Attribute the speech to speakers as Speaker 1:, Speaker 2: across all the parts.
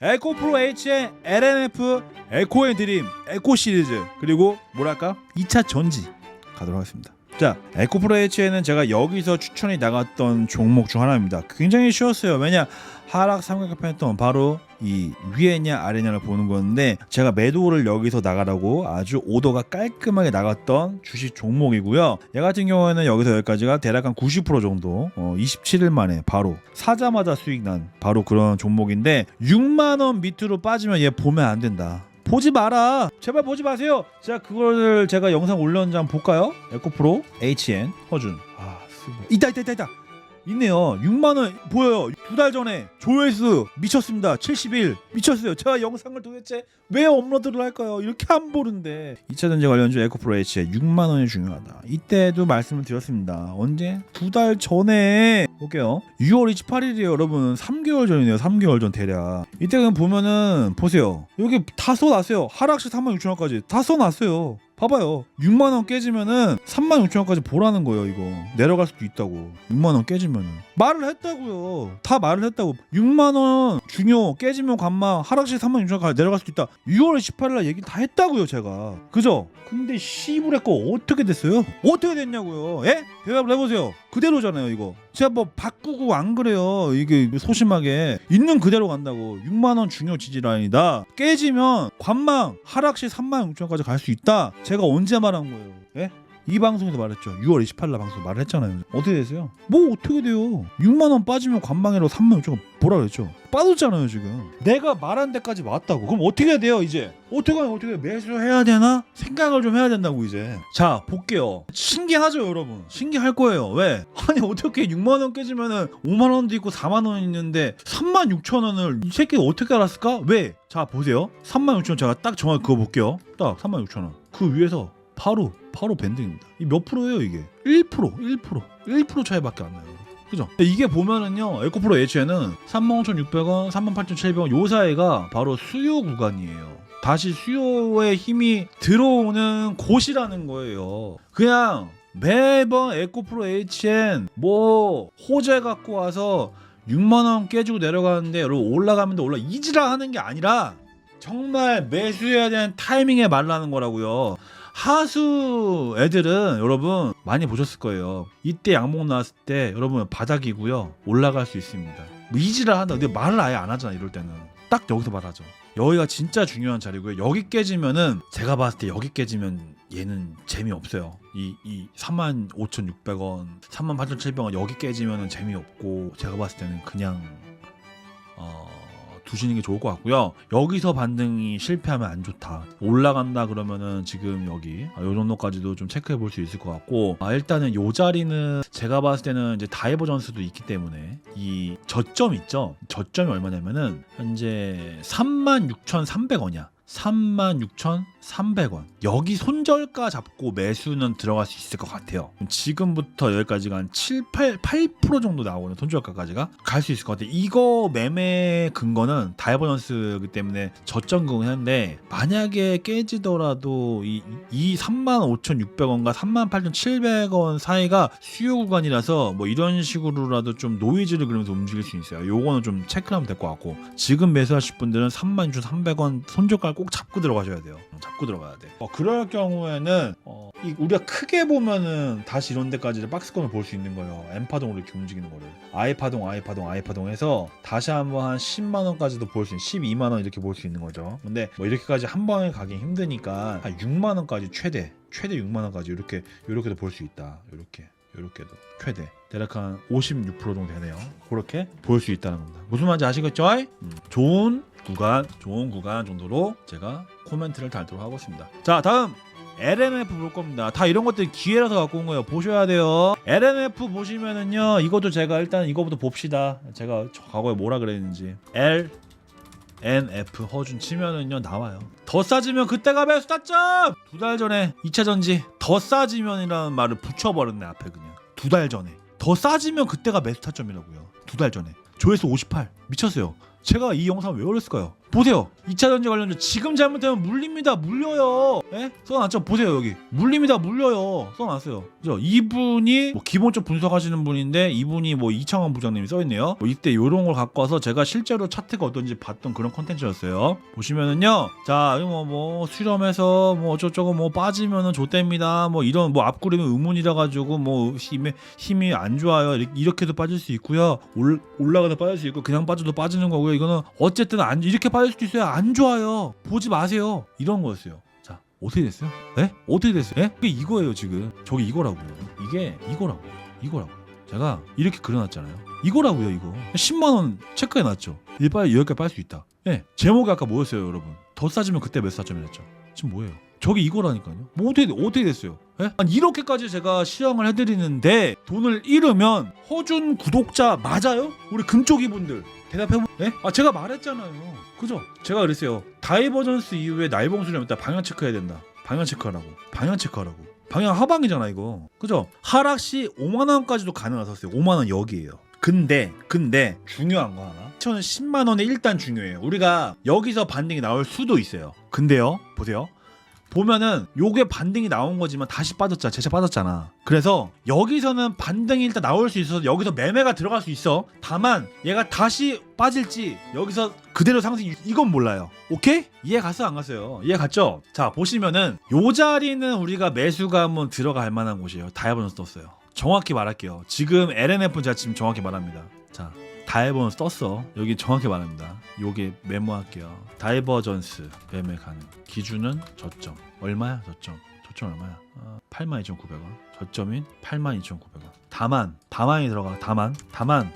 Speaker 1: 에코프로 H의 LNF 에코의 드림 에코 시리즈 그리고 뭐랄까 2차 전지 가도록 하겠습니다. 자, 에코프로 H에는 제가 여기서 추천이 나갔던 종목 중 하나입니다. 굉장히 쉬웠어요. 왜냐 하락 삼각형 패턴 바로 이 위에냐 아래냐를 보는 건데 제가 매도를 여기서 나가라고 아주 오더가 깔끔하게 나갔던 주식 종목이고요. 얘 같은 경우에는 여기서 여기까지가 대략 한 90% 정도 어, 27일 만에 바로 사자마자 수익 난 바로 그런 종목인데 6만 원 밑으로 빠지면 얘 보면 안 된다. 보지 마라. 제발 보지 마세요. 제가 그거를 제가 영상 한번 볼까요? 에코프로 HN 허준. 아, 쓰고. 있다 있다 있다 있다. 있네요. 6만 원 보여요. 두 달 전에 조회수 미쳤습니다. 71 미쳤어요. 제가 영상을 도대체 왜 업로드를 할까요? 이렇게 안 보는데 2차 전지 관련주 에코프로 H에 6만 원이 중요하다. 이때도 말씀을 드렸습니다. 언제? 두 달 전에 볼게요. 6월 28일이에요, 여러분. 3개월 전이네요. 3개월 전 대략. 이때 그냥 보면은 보세요. 여기 다 써놨어요. 하락시 3만 6천 원까지 다 써놨어요. 봐봐요. 6만 원 깨지면은 3만 6천 원까지 보라는 거예요, 이거. 내려갈 수도 있다고. 6만 원 깨지면은. 말을 했다고요. 다 말을 했다고. 6만 원 중요 깨지면 관망 하락시 3만 6천 원까지 내려갈 수도 있다. 6월 18일 날 얘기 다 했다고요, 제가. 그죠? 근데 시부레 거 어떻게 됐어요? 어떻게 됐냐고요? 예? 대답을 해보세요. 그대로잖아요, 이거. 제가 뭐 바꾸고 안 그래요. 이게 소심하게 있는 그대로 간다고. 6만 원 중요 지지 라인이다. 깨지면 관망 하락시 3만 6천 원까지 갈 수 있다. 제가 언제 말한 거예요? 예? 이 방송에서 말했죠. 6월 28일 날 방송 말을 했잖아요. 어떻게 되세요? 뭐 어떻게 돼요? 6만 원 빠지면 관망이로 3만 6천 원 보라 그랬죠. 빠졌잖아요 지금. 내가 말한 데까지 왔다고. 그럼 어떻게 해야 돼요 이제? 어떻게 하면 어떻게 매수 해야 되나? 생각을 좀 해야 된다고 이제. 자 볼게요. 신기하죠 여러분. 신기할 거예요. 왜? 아니 어떻게 6만 원 깨지면은 5만 원도 있고 4만 원 있는데 3만 6천 원을 이 새끼 어떻게 알았을까? 왜? 자 보세요. 3만 6천 원 제가 딱 정확히 그거 볼게요. 딱 3만 6천 원. 그 위에서 바로 바로 밴딩입니다. 이몇 프로예요 이게? 1% 1% 1% 차이밖에 안 나요. 그죠? 이게 보면은요 에코프로 H에는 35,600원, 38,700원 요 사이가 바로 수요 구간이에요. 다시 수요의 힘이 들어오는 곳이라는 거예요. 그냥 매번 에코프로 HN 뭐 호재 갖고 와서 6만 원 깨지고 내려가는데 여러분 올라가면 돼 올라 이지라 하는 게 아니라 정말 매수해야 되는 타이밍에 말라는 거라고요. 하수 애들은 여러분 많이 보셨을 거예요. 이때 양목 나왔을 때 여러분 바닥이고요. 올라갈 수 있습니다. 뭐 이지라 한다. 근데 말을 아예 안 하잖아 이럴 때는. 딱 여기서 말하죠. 여기가 진짜 중요한 자리고요. 여기 깨지면은 제가 봤을 때 여기 깨지면 얘는 재미없어요. 이, 이 35,600원, 38,700원 여기 깨지면은 재미없고 제가 봤을 때는 그냥 어, 두시는 게 좋을 것 같고요. 여기서 반등이 실패하면 안 좋다. 올라간다 그러면은 지금 여기 아, 요 정도까지도 좀 체크해 볼 수 있을 것 같고 아, 일단은 요 자리는 제가 봤을 때는 이제 다이버전스도 있기 때문에 이 저점 있죠. 저점이 얼마냐면은 현재 36,300원이야. 36,300원. 여기 손절가 잡고 매수는 들어갈 수 있을 것 같아요. 지금부터 여기까지가 한 7, 8, 8% 정도 나오는 손절가까지가 갈 수 있을 것 같아요. 이거 매매 근거는 다이버넌스이기 때문에 저점근은 한데 만약에 깨지더라도 이, 이 35,600원과 38,700원 사이가 수요 구간이라서 뭐 이런 식으로라도 좀 노이즈를 그리면서 움직일 수 있어요. 요거는 좀 체크하면 될 것 같고 지금 매수하실 분들은 36,300원 손절가를 꼭 잡고 들어가셔야 돼요. 잡고 들어가야 돼. 어, 그럴 경우에는 어, 이 우리가 크게 보면은 다시 이런 데까지 박스권을 볼 수 있는 거예요. M 파동으로 이렇게 움직이는 거를 I 파동, I 파동, I 파동해서 다시 한번 한 10만 원까지도 볼 수 있는 12만 원 이렇게 볼 수 있는 거죠. 근데 뭐 이렇게까지 한 방에 가기 힘드니까 한 6만 원까지 최대 최대 6만 원까지 이렇게 이렇게도 볼 수 있다. 이렇게 이렇게도 최대 대략 한 56% 정도 되네요. 그렇게 볼 수 있다는 겁니다. 무슨 말인지 아시겠죠? 음, 좋은 구간, 좋은 구간 정도로 제가 코멘트를 달도록 하겠습니다. 자, 다음 LMF 볼 겁니다. 다 이런 것들 기회라서 갖고 온 거예요. 보셔야 돼요. LMF 보시면은요, 이것도 제가 일단 이거부터 봅시다. 제가 저 과거에 뭐라 그랬는지. L NF 허준 치면은요 나와요. 더 싸지면 그때가 매수 타점. 두 달 전에 2차 전지 더 싸지면이라는 말을 붙여버렸네 앞에 그냥 두 달 전에 더 싸지면 그때가 매수 타점이라고요. 두 달 전에 조회수 58 미쳤어요. 제가 이 영상 왜 올렸을까요? 보세요. 2차 전지 관련주 지금 잘못되면 물립니다. 물려요. 예? 써놨죠? 보세요 여기. 물립니다. 물려요. 써놨어요. 그죠? 이분이 뭐 기본적 분석하시는 분인데 이분이 뭐 이창원 부장님이 써있네요. 뭐 이때 요런 걸 갖고 와서 제가 실제로 차트가 어떤지 봤던 그런 컨텐츠였어요. 보시면은요. 자, 이거 뭐, 뭐 수렴해서 뭐 어쩌고저쩌고 뭐 빠지면은 좆됩니다. 뭐 이런 뭐 앞구름이 의문이라 가지고 뭐 힘이 힘이 안 좋아요. 이렇게- 이렇게도 빠질 수 있고요. 올, 올라가도 빠질 수 있고 그냥 빠져도 빠지는 거고요. 이거는 어쨌든 안 이렇게 빠질 수도 있어요. 안 좋아요. 보지 마세요. 이런 거였어요. 자, 어떻게 됐어요? 네? 어떻게 됐어요? 예? 그게 이거예요, 지금. 저기 이거라고요. 이게 이거라고. 이거라고. 제가 이렇게 그려놨잖아요. 이거라고요, 이거. 10만 원 체크해 놨죠. 이 빨리 여기까지 빨 수 있다. 예. 제목이 아까 뭐였어요, 여러분? 더 싸지면 그때 몇 사점이랬죠. 지금 뭐예요? 저게 이거라니까요. 뭐 어떻게 어떻게 됐어요? 예? 아니, 이렇게까지 제가 시황을 해드리는데 돈을 잃으면 허준 구독자 맞아요? 우리 금쪽이 분들 대답해 보. 예? 아 제가 말했잖아요. 그죠? 제가 그랬어요. 다이버전스 이후에 날봉 수렴 있다 방향 체크해야 된다. 방향 체크하라고. 방향 체크하라고. 방향 하방이잖아 이거. 그죠? 하락 시 5만 원까지도 가능하셨어요. 5만 원 여기에요. 근데 근데 중요한 거 하나. 저는 10만 원에 일단 중요해요. 우리가 여기서 반등이 나올 수도 있어요. 근데요. 보세요. 보면은 요게 반등이 나온 거지만 다시 빠졌잖아. 제차 빠졌잖아. 그래서 여기서는 반등이 일단 나올 수 있어서 여기서 매매가 들어갈 수 있어. 다만 얘가 다시 빠질지 여기서 그대로 상승 이건 몰라요. 오케이? 이해 갔어 안 갔어요? 이해 갔죠? 자 보시면은 요 자리는 우리가 매수가 한번 들어갈 만한 곳이에요. 다이버전스 떴어요. 정확히 말할게요. 지금 LNF 제가 지금 정확히 말합니다. 자 다이버전스 떴어. 여기 정확히 말합니다. 요게 메모할게요. 다이버전스 매매 가능. 기준은 저점. 얼마야? 저점. 저점 얼마야? 어, 82,900원. 저점인 82,900원. 다만 다만이 들어가. 다만 다만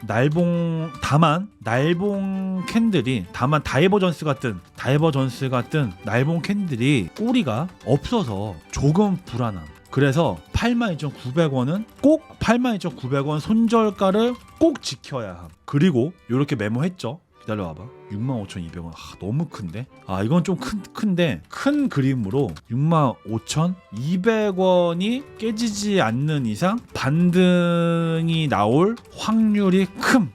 Speaker 1: 날봉 다만 날봉 캔들이 다만 다이버전스 같은 다이버전스 같은 날봉 캔들이 꼬리가 없어서 조금 불안함. 그래서 82,900원은 꼭 82,900원 손절가를 꼭 지켜야 함. 그리고 이렇게 메모했죠. 기다려 봐봐. 65,200원. 아, 너무 큰데? 아, 이건 좀 큰, 큰데 큰 그림으로 65,200원이 깨지지 않는 이상 반등이 나올 확률이 큼.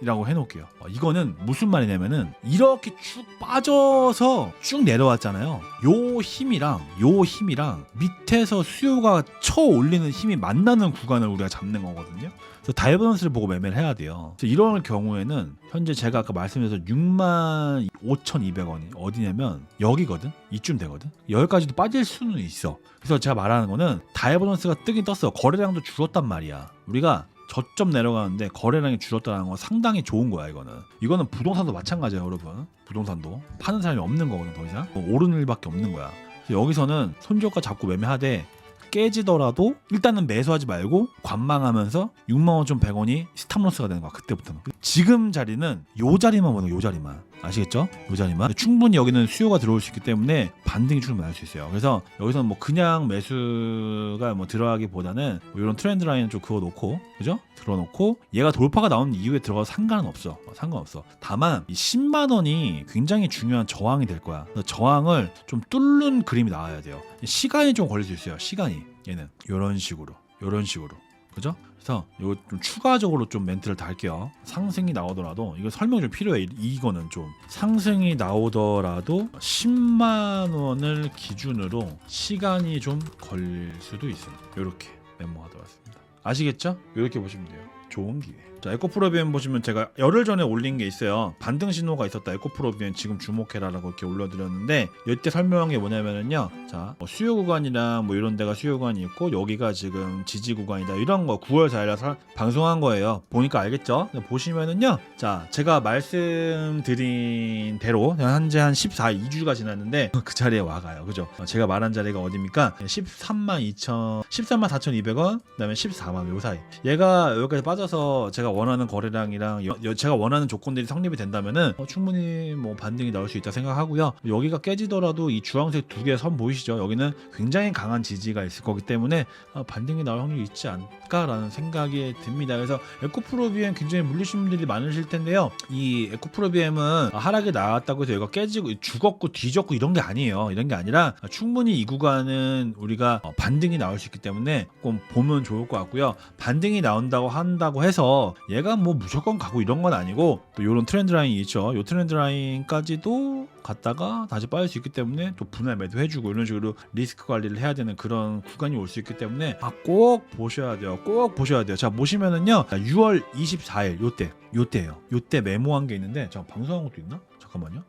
Speaker 1: 이라고 해놓을게요. 어, 이거는 무슨 말이냐면은 이렇게 쭉 빠져서 쭉 내려왔잖아요. 요 힘이랑 요 힘이랑 밑에서 수요가 쳐 올리는 힘이 만나는 구간을 우리가 잡는 거거든요. 그래서 다이버전스를 보고 매매를 해야 돼요. 그래서 이런 경우에는 현재 제가 아까 말씀드린 6만 5,200원이 어디냐면 여기거든. 이쯤 되거든. 여기까지도 빠질 수는 있어. 그래서 제가 말하는 거는 다이버전스가 뜨긴 떴어. 거래량도 줄었단 말이야. 우리가 저점 내려가는데 거래량이 줄었다는 건 상당히 좋은 거야 이거는. 이거는 부동산도 마찬가지예요 여러분. 부동산도. 파는 사람이 없는 거거든 더 이상. 뭐 오르는 일밖에 없는 거야. 여기서는 손절가 잡고 매매하되 깨지더라도 일단은 매수하지 말고 관망하면서 65,100원이 스탑로스가 되는 거야 그때부터는. 지금 자리는 요 자리만 보는 거요 자리만. 아시겠죠? 요 자리만. 충분히 여기는 수요가 들어올 수 있기 때문에 반등이 나올 수 있어요. 그래서 여기서는 뭐 그냥 매수가 뭐 들어가기보다는 뭐 이런 트렌드 라인 좀 그어 놓고 그죠? 들어놓고 얘가 돌파가 나온 이후에 들어가도 상관은 없어. 어, 상관없어. 다만 이 10만 원이 굉장히 중요한 저항이 될 거야. 저항을 좀 뚫는 그림이 나와야 돼요. 시간이 좀 걸릴 수 있어요 시간이 얘는 이런 식으로 이런 식으로 그죠? 그래서 이거 좀 추가적으로 좀 멘트를 달게요. 상승이 나오더라도 이거 설명 좀 필요해. 이- 이거는 좀 상승이 나오더라도 10만 원을 기준으로 시간이 좀 걸릴 수도 있습니다. 이렇게 메모하도록 하겠습니다. 아시겠죠? 이렇게 보시면 돼요. 좋은 기회. 자, 에코프로비엔 보시면 제가 열흘 전에 올린 게 있어요. 반등 신호가 있었다. 에코프로비엔 지금 주목해라라고 이렇게 올려드렸는데 이때 설명한 게 뭐냐면은요. 자, 뭐 수요 구간이랑 뭐 이런 데가 수요 구간이 있고 여기가 지금 지지 구간이다. 이런 거 9월 4일에 방송한 거예요. 보니까 알겠죠? 보시면은요. 자, 제가 말씀드린 대로 현재 한 14, 2주가 지났는데 그 자리에 와가요. 그죠? 어, 제가 말한 자리가 어디입니까? 13만 2천, 13만 4,200원, 그다음에 14만 요 사이. 얘가 여기까지 빠져서 제가 원하는 거래량이랑 여- 여- 제가 원하는 조건들이 성립이 된다면은 어, 충분히 뭐 반등이 나올 수 있다 생각하고요. 여기가 깨지더라도 이 주황색 두 개의 선 보이시죠? 여기는 굉장히 강한 지지가 있을 거기 때문에 어, 반등이 나올 확률이 있지 않을까라는 생각이 듭니다. 그래서 에코프로비엠 굉장히 물리신 분들이 많으실 텐데요. 이 에코프로비엠은 하락이 나왔다고 해서 얘가 깨지고 죽었고 뒤졌고 이런 게 아니에요. 이런 게 아니라 충분히 이 구간은 우리가 어, 반등이 나올 수 있기 때문에 좀 보면 좋을 것 같고요. 반등이 나온다고 한다고 해서 얘가 뭐 무조건 가고 이런 건 아니고 또 이런 트렌드 라인이 있죠. 요 트렌드 라인까지도 갔다가 다시 빠질 수 있기 때문에 또 분할 매도 해주고 이런 식으로 리스크 관리를 해야 되는 그런 구간이 올 수 있기 때문에 아, 꼭 보셔야 돼요. 꼭 보셔야 돼요. 자 보시면은요 6월 24일 요때 요때예요. 요때 메모한 게 있는데 자 방송한 것도 있나? 잠깐만요.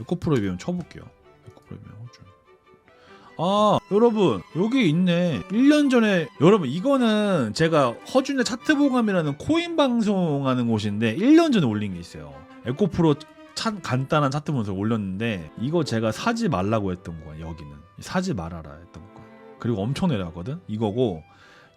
Speaker 1: 에코프로비움 쳐볼게요. 에코프로비움 호주. 아 여러분 여기 있네. 1년 전에 여러분 이거는 제가 허준의 차트 보감이라는 코인 방송하는 곳인데 1년 전에 올린 게 있어요. 에코프로 참 간단한 차트 분석 올렸는데 이거 제가 사지 말라고 했던 거야 여기는. 사지 말아라 했던 거 그리고 엄청 내려갔거든? 이거고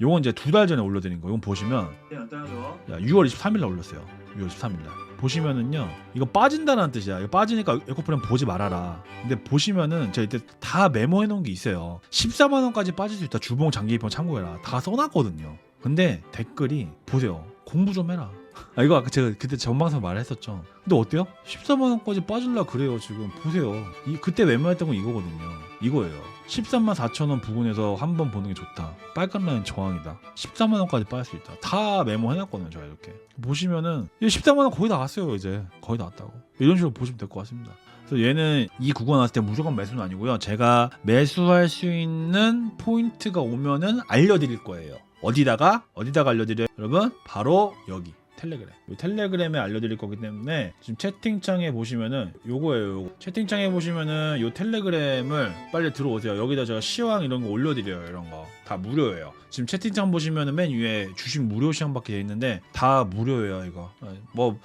Speaker 1: 요건 이제 두 달 전에 올려드린 거 이건 보시면 야 6월 23일 날 올렸어요. 6월 23일 날. 보시면은요 이거 빠진다는 뜻이야. 이거 빠지니까 에코프렘 보지 말아라. 근데 보시면은 제가 이때 다 메모해 놓은 게 있어요. 14만 원까지 빠질 수 있다. 주봉 장기 입형 참고해라. 다 써놨거든요. 근데 댓글이 보세요. 공부 좀 해라. 아 이거 아까 제가 그때 전방송 말했었죠 근데 어때요? 14만 원까지 빠질라 그래요 지금. 보세요. 이 그때 메모했던 건 이거거든요. 이거예요. 13만 4천 원 부근에서 한 번 보는 게 좋다. 빨간 라인 저항이다. 14만 원까지 빠질 수 있다. 다 메모해놨거든요 제가 이렇게. 보시면은 이 14만 원 거의 나왔어요 이제. 거의 나왔다고. 이런 식으로 보시면 될 것 같습니다. 그래서 얘는 이 구간 왔을 때 무조건 매수는 아니고요. 제가 매수할 수 있는 포인트가 오면은 알려드릴 거예요. 어디다가? 어디다가 알려드려요? 여러분 바로 여기 텔레그램. 이 텔레그램에 알려드릴 거기 때문에 지금 채팅창에 보시면은 요거예요. 요거. 채팅창에 보시면은 요 텔레그램을 빨리 들어오세요. 여기다 제가 시황 이런 거 올려드려요. 이런 거 다 무료예요. 지금 채팅창 보시면은 맨 위에 주식 무료 시황밖에 돼 있는데 다 무료예요. 이거 뭐.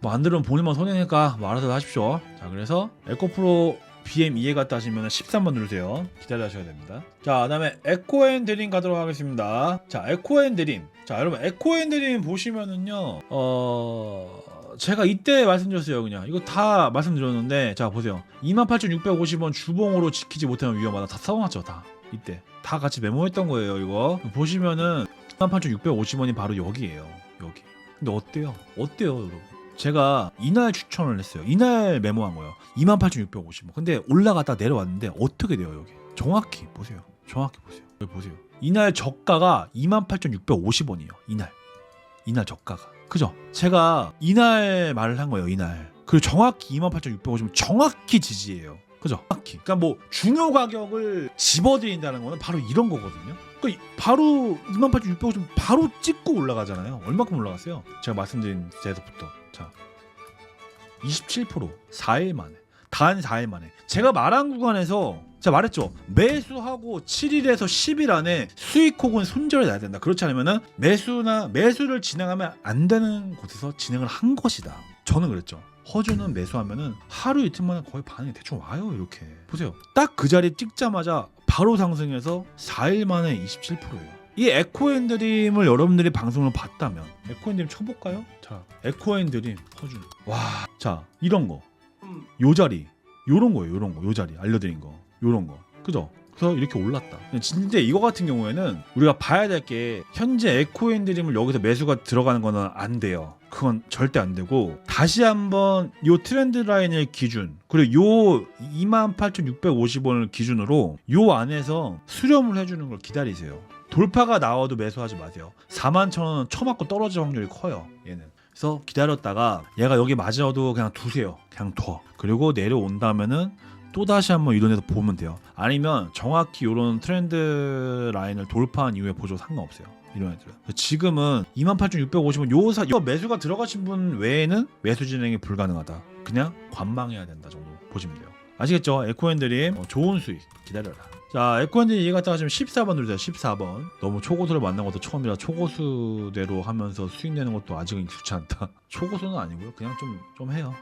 Speaker 1: 뭐안 들으면 본인만 손해니까 뭐 알아서 하십시오. 자 그래서 에코프로 BM 이해 갔다 하시면 13번 누르세요. 기다려주셔야 됩니다. 자, 그 다음에 에코앤 드림 가도록 하겠습니다. 자, 에코앤 드림. 자, 여러분 에코앤 드림 보시면은요. 어 제가 이때 말씀드렸어요. 그냥 이거 다 말씀드렸는데 자, 보세요. 28,650원 주봉으로 지키지 못하면 위험하다. 다 써놨죠, 다. 이때 다 같이 메모했던 거예요, 이거. 보시면은 28,650원이 바로 여기예요. 여기. 근데 어때요? 어때요, 여러분? 제가 이날 추천을 했어요. 이날 메모한 거예요. 28,650원. 근데 올라갔다 내려왔는데 어떻게 돼요, 여기? 정확히 보세요. 정확히 보세요. 여기 보세요. 이날 저가가 28,650원이에요. 이날. 이날 저가가. 그죠? 제가 이날 말을 한 거예요, 이날. 그리고 정확히 28,650원 정확히 지지예요. 그죠? 정확히. 그러니까 뭐 중요 가격을 집어드린다는 거는 바로 이런 거거든요. 이- 바로 28,650원 바로 찍고 올라가잖아요. 얼마큼 올라갔어요? 제가 말씀드린 데서부터. 자. 27% 4일 만에. 단 4일 만에. 제가 말한 구간에서 제가 말했죠. 매수하고 7일에서 10일 안에 수익 혹은 손절이 나야 된다. 그렇지 않으면은 매수나 매수를 진행하면 안 되는 곳에서 진행을 한 것이다. 저는 그랬죠. 허주는 매수하면은 하루 이틀 만에 거의 반응이 대충 와요. 이렇게. 보세요. 딱 그 자리 찍자마자 바로 상승해서 4일 만에 27%예요. 이 에코앤드림을 여러분들이 방송을 봤다면 에코앤드림 쳐볼까요? 자, 에코앤드림 허준. 와, 자 이런 거, 요 자리, 요런 거예요, 요런 거, 요 자리 알려드린 거, 요런 거, 그죠? 그래서 이렇게 올랐다. 진짜 이거 같은 경우에는 우리가 봐야 될 게 현재 에코앤드림을 여기서 매수가 들어가는 거는 안 돼요. 그건 절대 안 되고 다시 한번 요 트렌드 라인을 기준 그리고 요 28,650원을 기준으로 요 안에서 수렴을 해주는 걸 기다리세요. 돌파가 나와도 매수하지 마세요. 4만 천 원은 쳐맞고 떨어질 확률이 커요. 얘는. 그래서 기다렸다가 얘가 여기 맞아도 그냥 두세요. 그냥 둬. 그리고 내려온다면은 또 다시 한번 이런 데서 보면 돼요. 아니면 정확히 이런 트렌드 라인을 돌파한 이후에 보셔도 상관없어요. 이런 애들은. 지금은 28,650원 요 사, 요 매수가 들어가신 분 외에는 매수 진행이 불가능하다. 그냥 관망해야 된다 정도 보시면 돼요. 아시겠죠? 에코앤드림 어, 좋은 수익 기다려라. 자, 에코엔진 이해 갔다 하시면 14번 누르세요. 14번. 너무 초고수를 만난 것도 처음이라 초고수대로 하면서 수익 내는 것도 아직은 익숙치 않다. 초고수는 아니고요. 그냥 좀 좀 해요.